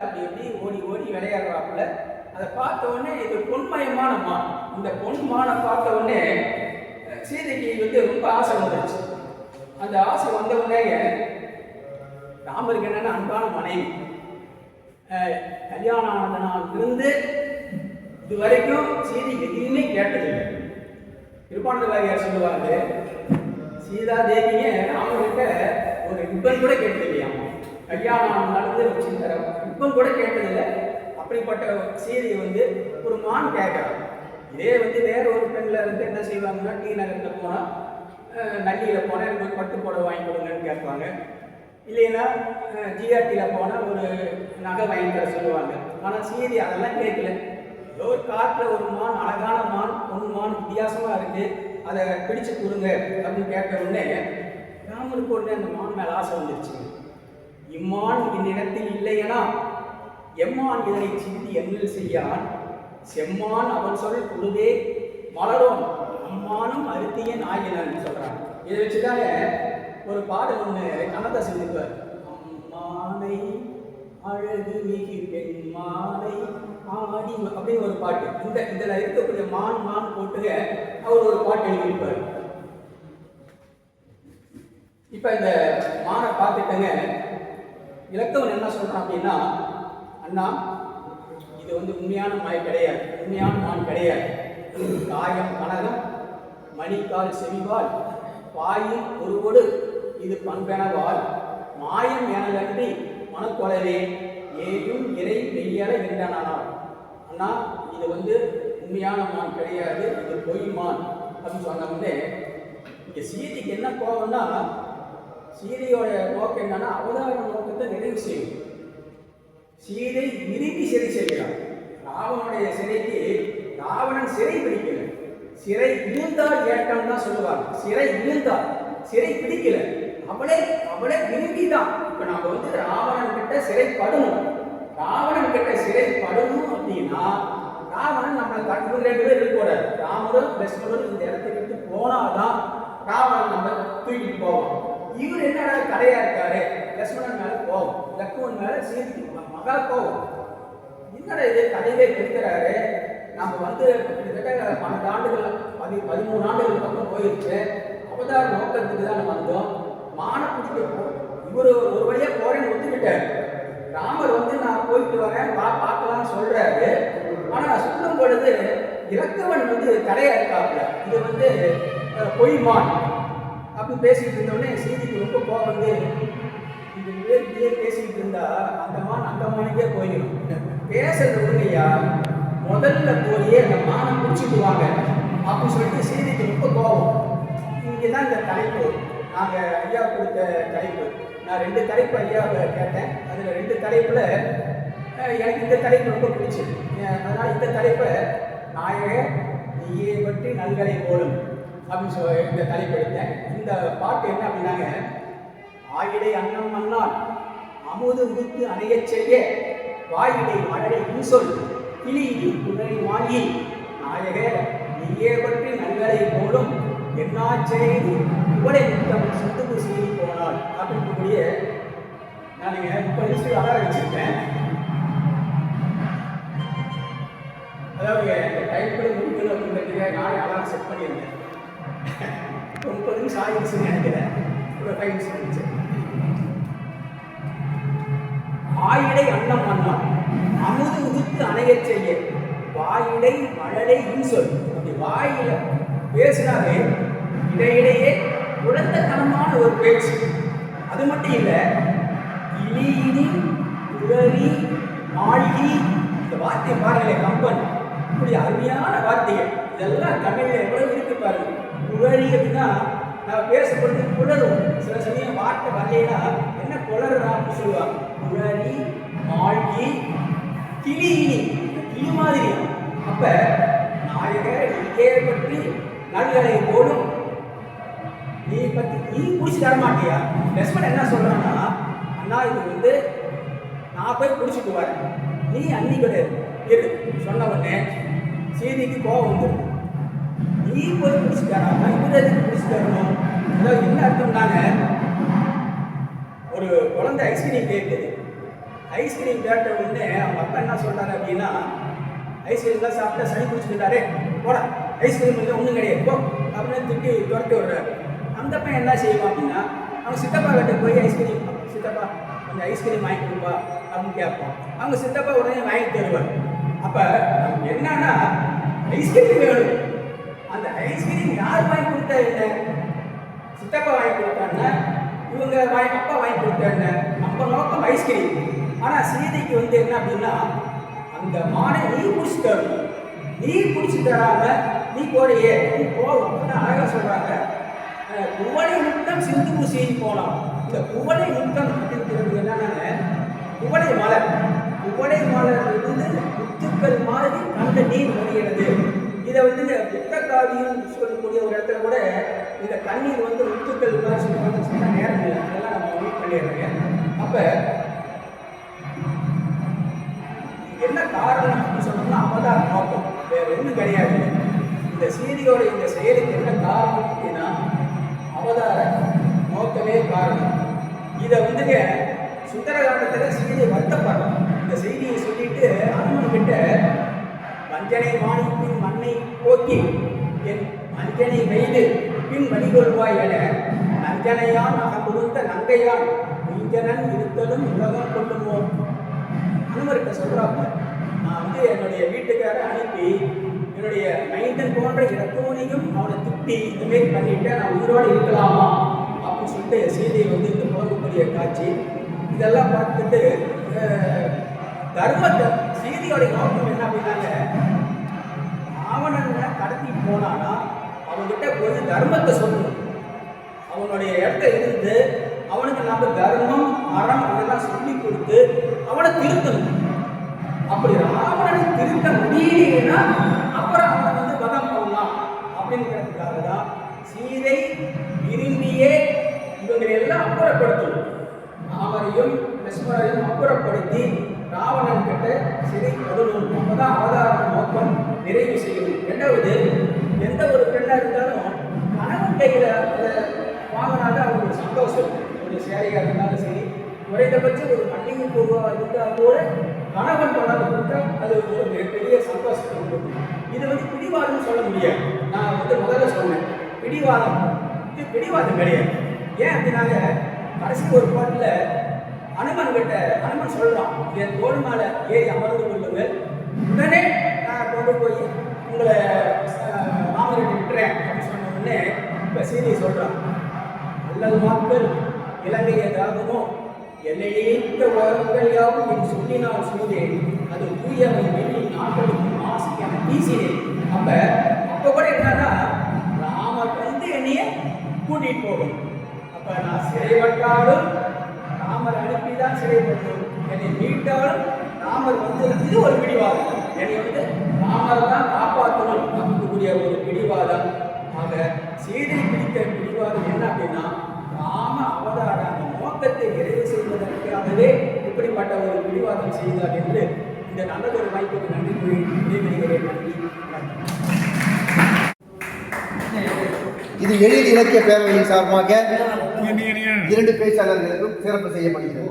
அப்படி எப்படி ஓடி ஓடி விளையாடுறாப்புல. அதை பார்த்த உடனே இது பொன்மயமான மான். இந்த பொன் மானை பார்த்த உடனே சீதைக்கு வந்து ரொம்ப ஆசை வந்துருச்சு. அந்த ஆசை வந்த உடனே ராமருக்கு என்னன்னா அன்பான மனைவி. அஹ், கல்யாணம் ஆன நாள் இருந்து இது வரைக்கும் சீதை எதையுமே கேட்டதில்லை. திருப்பாண்டவாரியார் சொல்லுவாங்க சீதா தேவிங்க ராமர்கிட்ட ஒரு ரிப்பன் கூட கேட்டது இல்லையாமா கல்யாணம் நடந்து வச்சு தரவா இப்போ கூட கேட்டதில்லை. அப்படிப்பட்ட செய்தியை வந்து ஒரு மான் கேட்கறான். இதே வந்து வேற ஒரு பெண்ணில் இருந்து என்ன செய்வாங்கன்னா டி நகரில் போனால் நள்ளியில் போனால் எனக்கு ஒரு பட்டு புடவை வாங்கி கொடுங்கன்னு கேட்பாங்க. இல்லைன்னா ஜிஆர்டியில் போனால் ஒரு நகை வாங்கி தர சொல்லுவாங்க. ஆனால் செய்தி அதெல்லாம் கேட்கல. ஏதோ ஒரு காட்டில் ஒரு மான் அழகான மான் பொன் மான் வித்தியாசமாக இருக்குது அதை பிடிச்சு கொடுங்க அப்படின்னு கேட்ட உடனே ராமருக்கு உடனே அந்த மான் மேலே ஆசை வந்துருச்சு. இம்மான் இந்நிலத்தில் இல்லையனா எம்மான் இதனை சிந்தி எண்ணில் செய்யான். செம்மான் அவன் சொல் பொழுதே மலரும். அம்மானும் அருத்திய நாயினன் சொல்றான். இதை வச்சுதாங்க ஒரு பாடல் ஒன்று கண்ணதாசன் சிந்திப்பார் அம்மானை அழகு மிகு பெண்மானை ஆடி அப்படின்னு ஒரு பாட்டு. இந்த இதில் இருக்கக்கூடிய மான் மான் போட்டுங்க அவர் ஒரு பாட்டு எழுதியிருப்பார். இப்போ இந்த மானை பார்த்துட்டங்க. இலக்கவன் என்ன சொல்கிறான் அப்படின்னா அண்ணா இது வந்து உண்மையான மாய் கிடையாது. உண்மையான மான் கிடையாது. காயம் கனகம் மணிக்கால் செவிவால் ஒரு ஒருவொடு இது பண்பெனவால். மாயம் எனலன்றி மனக்கொலவே ஏயும் இறை மெய்யல என்றனானால் அண்ணா இது வந்து உண்மையான மான் கிடையாது. இது பொய் மான் அப்படின்னு சொன்ன உடனே இங்க சீதைக்கு என்ன கோபம்னா சீதையோட நோக்கம் என்னன்னா அவதார நோக்கத்தை நிறைவு செய்யும். சீதை விரும்பி சிறை செய்கிறான் ராவனுடைய சிறைக்கு ராவணன் சிறை பிடிக்கல. சிறை விழுந்தால் ஏட்டம் தான் சொல்லுவாங்க. சிறை விழுந்தால் சிறை பிடிக்கல. அவளே அவளே விரும்பி தான் இப்ப நாம வந்து ராவணன் கிட்ட சிறை படணும். ராவணன் கிட்ட சிறை படணும் அப்படின்னா ராவணன் நம்மளை கட்டுறது ரெண்டு பேர் இருக்கக்கூடாது ராமரும் லட்சுமணரும் இந்த இடத்தை விட்டு போனாதான் ராவணன் நம்ம தூக்கிட்டு போவோம் இவர் என்னடா கடையா இருக்காரு? லட்சுமணன் மேல போவோம் மேல சேர்த்து மகா கோவம் என்னடா இது கதையிலே கிடைக்கிறாரு நம்ம வந்து கிட்டத்தட்ட பன்னெண்டு ஆண்டுகள் பதி பதிமூணு ஆண்டுகள் பக்கம் போயிடுச்சு. அவதார நோக்கத்துக்கு தான் நம்ம வந்தோம். மான பிடிக்க இவர் ஒரு வழியா போறேன்னு ஒத்துக்கிட்டார். ராமர் வந்து நான் போயிட்டு வரேன் வா பார்க்கலாம்னு சொல்றாரு. ஆனா சொல்லும் பொழுது இறக்கவன் வந்து தடையா இருக்காப்புல இது வந்து பொய்மான் அப்படி பேசிட்டு இருந்தோடனே சீதைக்கு ரொம்ப கோவம் வந்து பேர் இப்படியே பேசிக்கிட்டு இருந்தா அந்த மான் அந்த மானுக்கே போயிடும். பேசுறது ஒண்ணுயா முதல்ல போயே அந்த மானை பிடிச்சிக்குவாங்க அப்படின்னு சொல்லிட்டு சீதைக்கு ரொம்ப கோபம். இங்கே தான் இந்த தலைப்பு. நாங்கள் ஐயா கொடுத்த தலைப்பு. நான் ரெண்டு தலைப்பு ஐயாவை கேட்டேன். அதில் ரெண்டு தலைப்பில் எனக்கு இந்த தலைப்பு ரொம்ப பிடிச்சது அதனால் அதனால இந்த தலைப்பை நாயக நீயே பற்றி நல்கலை போலும் அப்படின்னு சொல்லி இந்த தலைப்பு எடுத்தேன். இந்த பாட்டு என்ன அப்படின்னாங்க ஆயிடை அன்னம் மன்னால் அமுது உடுத்து அணையச் செய்ய வாயிடை மழலை இன்சொல் கிளி குடலை வாங்கி நாயக நீயே பற்றி நல்கலை போலும் என்னா செய்து? உடை முத்தம் சுத்துக்கு செய்தி போனால் அப்படின்னு நான் நீங்கள் முப்பது நிமிஷத்துக்கு அலாரம் வச்சிருக்கேன். அதாவது டைம் டைப்பில் முடிக்கணும் அப்படிங்கிறதுக்கு நானே அலாரம் செட் பண்ணியிருந்தேன்? முப்பது நிமிஷம் ஆயிடுச்சுன்னு நினைக்கிறேன். ஆயிடை அன்னம் அண்ணம் அமுது உதித்து அணையச் செய்ய வாயிடை மழலை இன்சொல் அப்படி வாயில பேசினாவே இடையிடையே குழந்தைத்தனமான ஒரு பேச்சு. அது மட்டும் இல்லை இலியினி உரலி மாளிகை இந்த வார்த்தை பாருங்களேன் கம்பன். இப்படி அருமையான வார்த்தைகள். இதெல்லாம் தமிழில் எவ்வளவு இருக்கு பாருங்க. உரலி அப்படின்னா நான் பேசப்படுறது குளறும் சில சமயம் வார்த்தை வரலைன்னா என்ன குளறுறான்னு சொல்லுவாங்க. உரலி மாளிகை கிளி கிளி மாதிரி அப்ப நாயகர் இதே பற்றி நல்கலை போடும். நீ பத்தி நீ குடிச்சு தர மாட்டியா? லட்சுமணன் என்ன சொல்றான்னா அண்ணா இது வந்து நான் போய் குடிச்சிட்டு வரேன். நீ அன்னி கிடையாது இரு. சொன்ன உடனே சீதிக்கு கோபம் வந்துடும் நீ போய் குடிச்சு இவர் எதுக்கு குடிச்சு தரணும் அதாவது என்ன அர்த்தம்னாங்க? ஒரு குழந்தை ஐஸ்கிரீம் கேட்குது ஐஸ்கிரீம் கேட்ட உடனே அவங்க அப்பா என்ன சொல்றாரு அப்படின்னா ஐஸ்கிரீம் தான் சாப்பிட்டா சளி பிடிச்சிக்கிட்டாரு போடா. ஐஸ்கிரீம் இல்லை ஒன்றும் கிடையாது போ. அப்படின்னு திட்டி துரட்டி விடுறாரு. அந்த பையன் என்ன செய்வான் அப்படின்னா அவங்க சித்தப்பா கிட்ட போய் ஐஸ்கிரீம் சித்தப்பா கொஞ்சம் ஐஸ்கிரீம் வாங்கி கொடுப்பா அப்படின்னு கேட்போம் அவங்க சித்தப்பா உடனே வாங்கி தருவார். அப்போ என்னன்னா ஐஸ்கிரீம் வேணும். அந்த ஐஸ்கிரீம் யார் வாங்கி கொடுத்தா என்ன? சித்தப்பா வாங்கி கொடுத்தாங்க இவங்க வாங்கி அப்பா வாங்கி கொடுத்தாங்க நம்ம நோக்கம் ஐஸ்கிரீம் ஆனால் சீதைக்கு வந்து என்ன அப்படின்னா அந்த மானை நீ பிடிச்சி தரணும் நீ பிடிச்சி தராம நீ போறியே. நீ போகும் அழகாக சொல்றாங்க. குவளை முத்தம் சிந்து பூசியை போலாம். இந்த குவளை முத்தம் அப்படிங்கிறது என்னன்னா குவளை மலர். குவளை மலர் இருந்து முத்துக்கள் மாதிரி அந்த நீர் வருகிறது இதை வந்து இந்த புத்த சொல்லக்கூடிய ஒரு இடத்துல கூட இந்த தண்ணீர் வந்து முத்துக்கள் மாதிரி சொல்லுவாங்க சொன்னா நேரம் இல்லை. அதெல்லாம் நம்ம மீட் பண்ணிடுறோங்க அப்போ என்ன காரணம் அப்படின்னு சொன்னோம்னா அவதார நோக்கம் வேற ஒன்றும் கிடையாது. இந்த சீதியோட இந்த செயலுக்கு என்ன காரணம் அப்படின்னா அவதார நோக்கமே காரணம். இதை வந்துங்க சுந்தரகாண்டத்தில் சீதை வருத்தப்படுறோம் இந்த செய்தியை சொல்லிட்டு அனுமன் கிட்ட வஞ்சனை வாணிப்பின் மண்ணை போக்கி என் அஞ்சனை வைது பின் வழிகொள்வாய் என நஞ்சனையான் கொடுத்த நங்கையான் இஞ்சனன் இருத்தலும் உலகம் கொள்ளுவோம் அனுமர்கிட்ட சொல்றாங்க நான் வந்து என்னுடைய வீட்டுக்கார அனுப்பி என்னுடைய மைந்தன் போன்ற இடத்தோனையும் அவனை திட்டி இந்த மாதிரி பண்ணிட்டு நான் உயிரோடு இருக்கலாமா? அப்படின்னு சொல்லிட்டு சீதையை வந்து இந்த போகக்கூடிய காட்சி. இதெல்லாம் பார்த்துட்டு தர்மத்தை சீதையோட நோக்கம் என்ன அப்படின்னாங்க ராவணனை கடத்தி போனானா அவன்கிட்ட போய் தர்மத்தை சொல்லணும் அவனுடைய இடத்த இருந்து அவனுக்கு நம்ம தர்மம் மரம் இதெல்லாம் சொல்லி கொடுத்து அவனை திருத்தணும். அப்படி ராவணனை திருத்த முடியலைன்னா அப்புறம் அவனை வந்து வதம் பண்ணலாம் அப்படிங்கிறதுக்காக தான் சீதை விரும்பியே இவங்களை எல்லாம் அப்புறப்படுத்தணும் அவரையும் லட்சுமணரையும் அப்புறப்படுத்தி ராவணன் கிட்ட சிறை பதணும் அப்பதான் அவதார நோக்கம் நிறைவு செய்யணும் ரெண்டாவது எந்த ஒரு பெண்ணா இருந்தாலும் கணவன் கையில அதை வாங்கினாதான் அவங்களுக்கு சந்தோஷம். ஒரு சேலையா இருந்தாலும் சரி குறைந்தபட்சம் ஒரு மல்லிகை பூர்வா இருந்தால் கூட கணவன் கொண்டாந்து கொடுத்தா அது ஒரு மிகப்பெரிய சந்தோஷத்தை கொடுக்கும். இது வந்து பிடிவாதம்னு சொல்ல முடியாது. நான் வந்து முதல்ல சொன்னேன். பிடிவாதம். இது பிடிவாதம் கிடையாது. ஏன் அப்படின்னாங்க கடைசி ஒரு பாட்டில் அனுமன் கிட்ட அனுமன் சொல்றான் என் தோல் மேல ஏறி அமர்ந்து கொள்ளுங்கள். உடனே நான் கொண்டு போய் உங்களை அஹ், விட்டுறேன் அப்படின்னு சொன்ன உடனே இப்போ சீனி சொல்றான். அல்லது மக்கள் இலங்கை ஏதாகுமோ? எல்லையேற்ற உலகங்கள் யாவும் என் சொல்லினால் சொல்கிறேன் அது தூயவை வெளி நாட்களுக்கு மாசி என வீசினேன். அப்ப அப்ப கூட என்னன்னா ராமர் வந்து என்னையே கூட்டிட்டு போகும் அப்ப நான் சிறைப்பட்டாலும் தான் சிறைப்பட்டோம் என்னை மீட்டாலும் ராமர் வந்து இது ஒரு பிடிவாதம். என்னை வந்து ராமர் தான் காப்பாற்றணும் அப்படிங்கக்கூடிய ஒரு பிடிவாதம். ஆக சீதை பிடித்த பிடிவாதம் என்ன அப்படின்னா ராம அவதார அந்த நோக்கத்தை நிறைவு செய்வதற்காகவே இப்படிப்பட்ட ஒரு பிடிவாதம் செய்தார் என்று இந்த நல்லதொரு வாய்ப்புக்கு நன்றி கூறி விடைபெறுகிறேன். நன்றி. இது எழில் இலக்கிய பேரவையின் சார்பாக இரண்டு பேச்சாளர்களுக்கும் சிறப்பு செய்யப்படுகிறது.